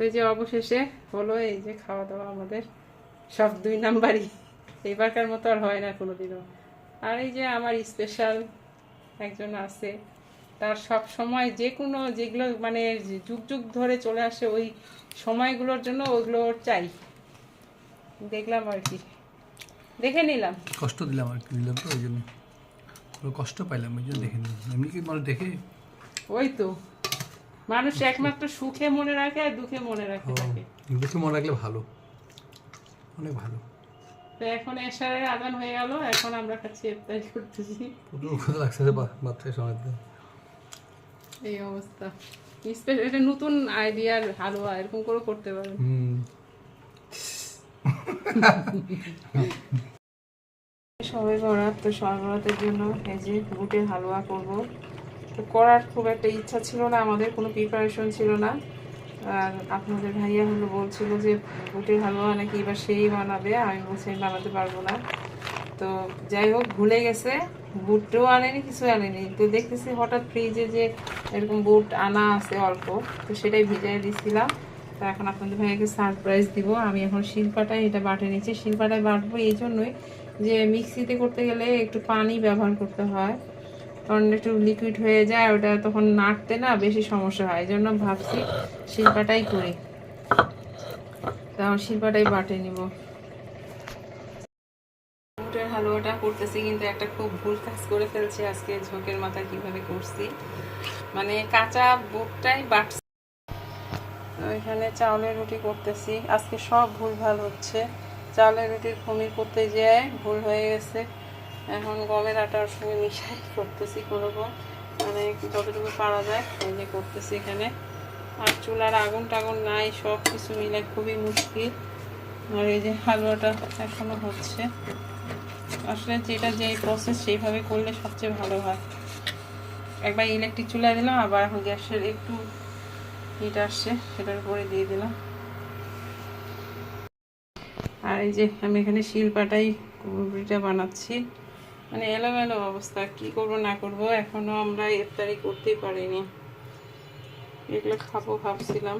এই যে অবশেষে হলো এই যে খাওয়া দাওয়া আমাদের। সব দুই নাম্বারই। এবারকার মতো আর হয় না কোনোদিনও। আর এই যে আমার স্পেশাল একজন আছে তার সব সময় যে কোনো যেগুলো মানে যুগ যুগ ধরে চলে আসে ওই সময়গুলোর জন্য ওইগুলো চাই। দেখলাম আর কি। দেখে নিলাম। কষ্ট দিলাম আর কি দিলাম তো ওই জন্য। কষ্ট পাইলাম ওই জন্য দেখে নিলাম। এমনি কি মানুষ দেখে? ওই তো। মানুষ একমাত্র সুখে মনে রাখে আর দুঃখে মনে রাখে তাকে। দেখে মনে রাখলে ভালো। অনেক ভালো। তো এখন এশারের আদান হয়ে গেল এখন আমরা খাচ্ছি ইফতারি করতেছি। লাগছে বাচ্চার সময় এই অবস্থা। স্পেশাল এটা নতুন আইডিয়ার হালুয়া এরকম করে করতে পারেন। হুম। সবাই বরাত তো সবাই বরাতের জন্য এই যে বুটের হালুয়া করব। তো করার খুব একটা ইচ্ছা ছিল না, আমাদের কোনো প্রিপারেশন ছিল না। আর আপনাদের ভাইয়া হলো বলছিল যে বুটের হালুয়া নাকি এবার সেই বানাবে। আমি বলছি বানাতে পারব না। তো যাই হোক, ভুলে গেছে। বুটও আনেনি, কিছু আনেনি। তো দেখতেছি হঠাৎ ফ্রিজে যে এরকম বুট আনা আছে অল্প, তো সেটাই ভিজাই দিছিলাম। তো এখন আপনাদের ভাইয়াকে সারপ্রাইজ দিব। আমি এখন শিলপাটায় এটা বাটে নিচ্ছি। শিলপাটায় বাটবো এই জন্যই যে মিক্সিতে করতে গেলে একটু পানি ব্যবহার করতে হয়। কারণ একটু লিকুইড হয়ে যায়, ওটা তখন নাড়তে না বেশি সমস্যা হয়। জন্য ভাবছি শিল্পাটাই করি। তাও শিল্পাটাই বাটে নিব। বুটের হালুয়াটা করতেছি, কিন্তু একটা খুব ভুল কাজ করে ফেলছি আজকে ঝোঁকের মাথা কীভাবে করছি। মানে কাঁচা বুটটাই বাটছি। এখানে চাউলের রুটি করতেছি। আজকে সব ভুল ভালো হচ্ছে। চাউলের রুটির খমির করতে যেয়ে ভুল হয়ে গেছে। এখন গমের আটার সঙ্গে মিশাই করতেছি কোনোরকম মানে যতটুকু পারা যায় এই যে করতেছি এখানে। আর চুলার আগুন টাগুন নাই সব কিছু মিলে খুবই মুশকিল। আর এই যে হালুয়াটা এখনও হচ্ছে। আসলে যেটা যেই প্রসেস সেইভাবে করলে সবচেয়ে ভালো হয়। একবার ইলেকট্রিক চুলায় দিলাম, আবার এখন গ্যাসের একটু হিট আসছে, সেটার উপরে দিয়ে দিলাম। আর এই যে আমি এখানে শিলপাটাই রুটিটা বানাচ্ছি। মানে এলোমেলো অবস্থা, কি করব, না করব, এখনও আমরা ইফতারি করতেই পারিনি। এগুলো খাব ভাবছিলাম।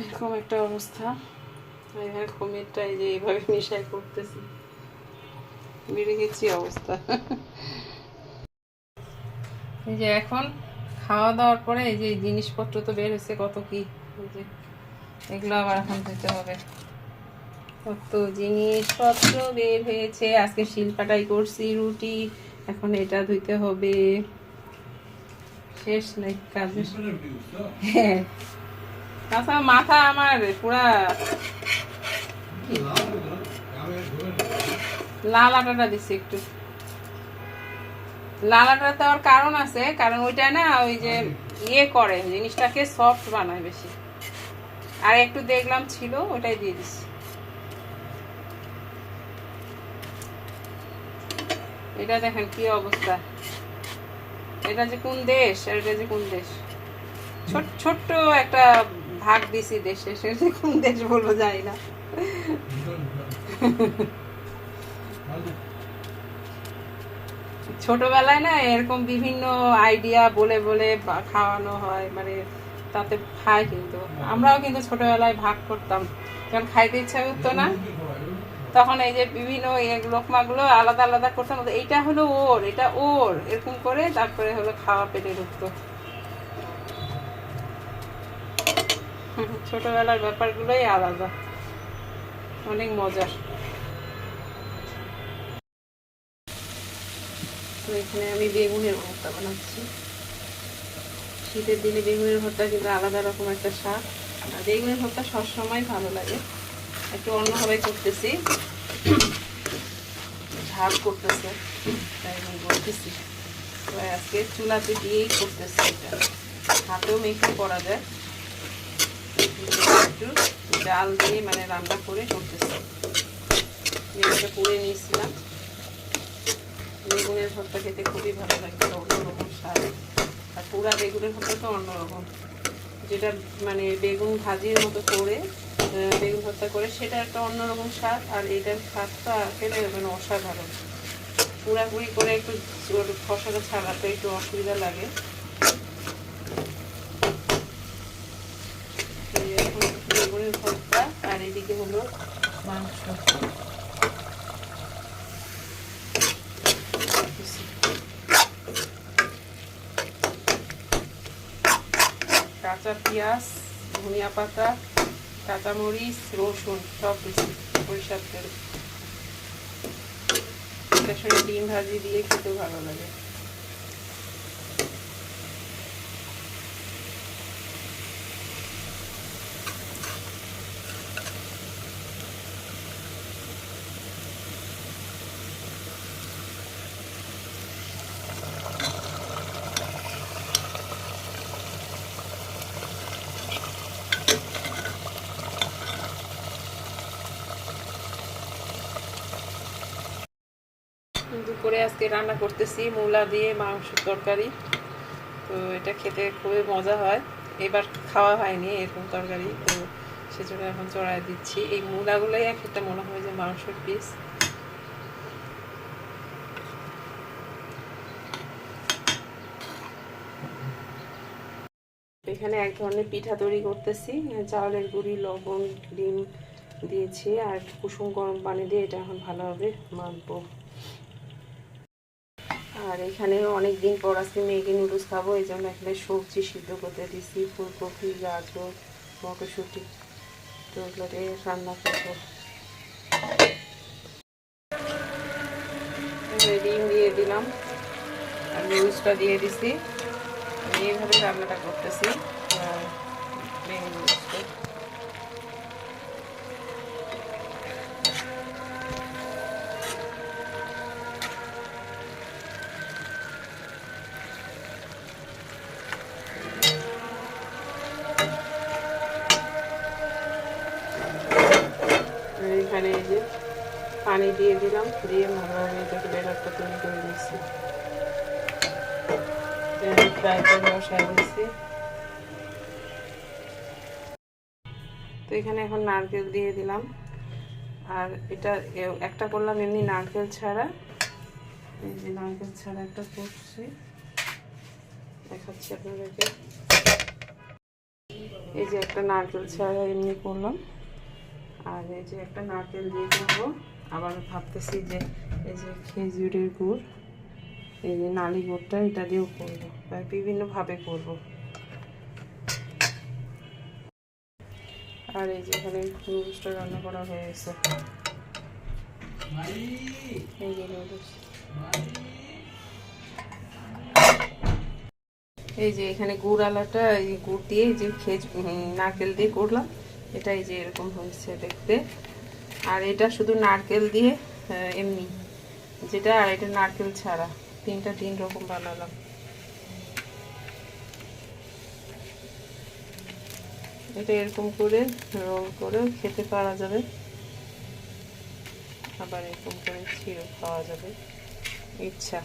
এরকম একটা অবস্থা। এখানে এই যে এইভাবে মিশাই করতেছি বেড়ে গেছি অবস্থা। এই যে এখন খাওয়া দাওয়ার পরে এই যে জিনিসপত্র তো বের হয়েছে, কত কি? এই যে এগুলো আবার এখন দিতে হবে। কত জিনিসপত্র বের হয়েছে। আজকে শিলপাটাই করছি রুটি। এখন এটা ধুইতে হবে। শেষ নাই কাজ। হ্যাঁ। তাছাড়া মাথা আমার পুরা লাল আটাটা দিছি একটু। লাল আটা দেওয়ার কারণ আছে কারণ ওইটা না ওই যে ইয়ে করে জিনিসটাকে সফট বানায় বেশি। আর একটু দেখলাম ছিল ওটাই দিয়ে দিছি এটা দেখেন কি অবস্থা। এটা যে কোন দেশ? এটা যে কোন দেশ? ছোট, ছোট্ট একটা ভাগ দিছি দেশে, সে যে কোন দেশ বলব জানি না। ছোটবেলায় না এরকম বিভিন্ন আইডিয়া বলে বলে খাওয়ানো হয় মানে তাতে খায় কিন্তু। আমরাও কিন্তু ছোটবেলায় ভাগ করতাম। যখন খাইতে ইচ্ছা করতো না। তখন এই যে বিভিন্ন লোকমাগুলো আলাদা আলাদা করতাম এইটা হলো ওর, এটা ওর, এরকম করে তারপরে হলো খাওয়া পেটে ঢুকতো। ছোটবেলার ব্যাপারগুলোই আলাদা। অনেক মজার এখানে আমি বেগুনের ভর্তা বানাচ্ছি। শীতের দিনে বেগুনের ভর্তা কিন্তু আলাদা রকম একটা স্বাদ। আর বেগুনের ভর্তা সবসময় ভালো লাগে। একটু অন্যভাবে করতেছি। ঝাল করতেছে, তাই বলতেছি। তো আজকে চুলাতে দিয়েই করতেছি এটা। হাতেও মেখে করা যায়। একটু ডাল দিয়ে মানে রান্না করে করতেছি। বেগুনটা পুড়ে নিয়েছিলাম। বেগুনের ভর্তা খেতে খুবই ভালো লাগে, অন্যরকম স্বাদ। আর পুরা বেগুনের ভর্তা তো অন্যরকম। যেটা মানে বেগুন ভাজির মতো করে বেগুন ভর্তা করে, সেটা একটা অন্যরকম স্বাদ, আর এটার স্বাদটা খেলে মানে অসাধারণ। পুরাপুরি করে একটু খসাটা ছাড়াতে একটু অসুবিধা লাগে। বেগুনের ভর্তা, আর এদিকে হলো মাংস। কাঁচা পেঁয়াজ, ধনিয়া পাতা, কাঁচামরিচ, রসুন, সব দিচ্ছি পরিষ্কার করে সঙ্গে ডিম ভাজি দিয়ে খেতে ভালো লাগে। দুপুরে আজকে রান্না করতেছি, মূলা দিয়ে মাংস তরকারি। তো এটা খেতে খুবই মজা হয়। এবার খাওয়া হয়নি এরকম তরকারি, তো সেজন্য এখন চড়াই দিচ্ছি। এই মূলাগুলোই এক একটা মনে হয় যে মাংসের পিস এখানে এক ধরনের পিঠা তৈরি করতেছি। চাউলের গুঁড়ি, লবণ, ডিম দিয়েছি, আর কুসুম গরম পানি দিয়ে এটা এখন ভালোভাবে মাখবো। আর এখানে অনেক দিন পর আজকে মেয়েকে নুডলস খাব, এই জন্য এখানে সবজি সিদ্ধ করতে দিচ্ছি ফুলকপি, গাজর, মটরশুঁটি। তো এগুলোতে রান্না করব। ডিম দিয়ে দিলাম আর নুডলসটা দিয়ে দিছি। এইভাবে রান্নাটা করতেছি। দিয়ে দিলাম, দিয়ে ভালোভাবে এটাকে ব্যাটারটা তৈরি করে দিচ্ছি তো এখানে এখন নারকেল দিয়ে দিলাম। আর এটা একটা করলাম এমনি নারকেল ছাড়া। এই যে নারকেল ছাড়া একটা করছি। দেখাচ্ছি আপনাদেরকে। এই যে একটা নারকেল ছাড়া এমনি করলাম। আর এই যে একটা নারকেল দিয়ে করব আবার ভাবতেছি যে এই যে খেজুরের গুড়, এই যে নালি গুড়টা, এটা দিয়েও করব বিভিন্নভাবে করব। আর এই যে এখানে নুডলসটা রান্না করা হয়েছে। এই যে এখানে গুড় আলাটা, এই গুড় দিয়ে যে খেজ নারকেল দিয়ে করলাম। এটা এই যে এরকম হয়েছে দেখতে। আর এটা শুধু নারকেল দিয়ে এমনি। যেটা আর এটা নারকেল ছাড়া। তিনটা তিন রকম বানালাম। এটা এরকম করে রোল করে খেতে পারা যাবে। আবার এরকম করে ছিঁড়ে খাওয়া যাবে। ইচ্ছা।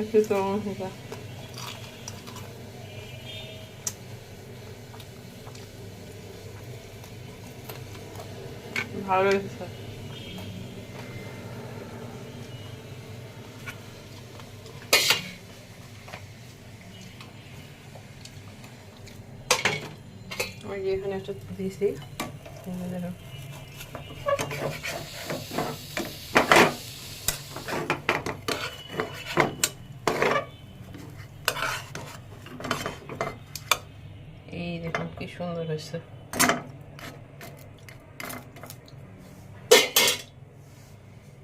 একটু কেমন হবে ভালো লেগেছে ওই এখানে একটা দিয়েছি। এই দেখুন কি সুন্দর হয়েছে।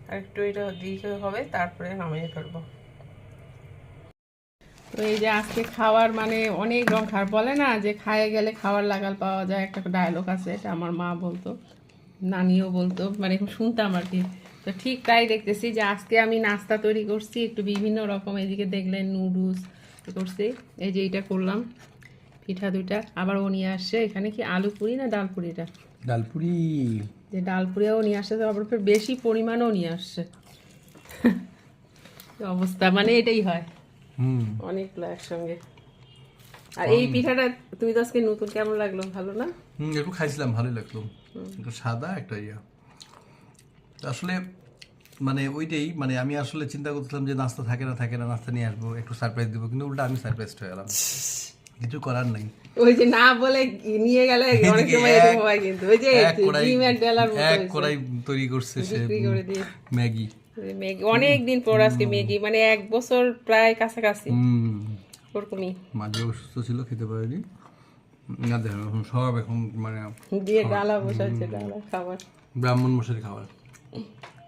আর একটু এটা দিকে হবে তারপরে নামিয়ে ফেলব। তো এই যে আজকে খাওয়ার মানে অনেক রং খাওয়ার বলে না যে খায়ে গেলে খাওয়ার লাগাল পাওয়া যায় একটা ডায়লগ আছে এটা আমার মা বলতো নানিও বলতো মানে এখন শুনতাম আর কি। তো ঠিক তাই দেখতেছি যে আজকে আমি নাস্তা তৈরি করছি একটু বিভিন্ন রকম এদিকে দেখলেন নুডলস করছি এই যে এইটা করলাম পিঠা দুইটা আবার ও নিয়ে আসছে এখানে কি আলু পুরি না ডাল পুরিটা ডালপুরি যে ডাল পুরিও নিয়ে আসছে তো আবার ফের বেশি পরিমাণও নিয়ে আসছে অবস্থা মানে এটাই হয়। হুম। অনেকগুলো একসঙ্গে। আর এই পিঠাটা তুমি তো আজকে নতুন কেমন লাগল? ভালো না? হুম একটু খাইছিলাম ভালোই লাগল। একটু সাদা একটা ইয়া। আসলে মানে ওইটাই মানে আমি আসলে চিন্তা করছিলাম যে নাস্তা থাকে না থাকে না নাস্তা নিয়ে আসব একটু সারপ্রাইজ দিব কিন্তু উল্টা আমি সারপ্রাইজ হয়ে গেলাম। কিছু করার নাই। ওই যে না বলে নিয়ে গেলে অনেক সময় এরকম হয় কিন্তু। ওই যে এক ডিমের ডেলার মতো এক। কড়াই তৈরি করছে সে ম্যাগি। ম্যাগি অনেক দিন পর আজকে ম্যাগি মানে এক বছর প্রায় কাছাকাছি। হুম। ওরকমই। মাঝে অসুস্থ ছিল খেতে পারেনি। না দেখেন এখন সব এখন মানে দিয়ে ডালা বসাচ্ছে ডালা খাবার। ব্রাহ্মণ মশারি খাবার।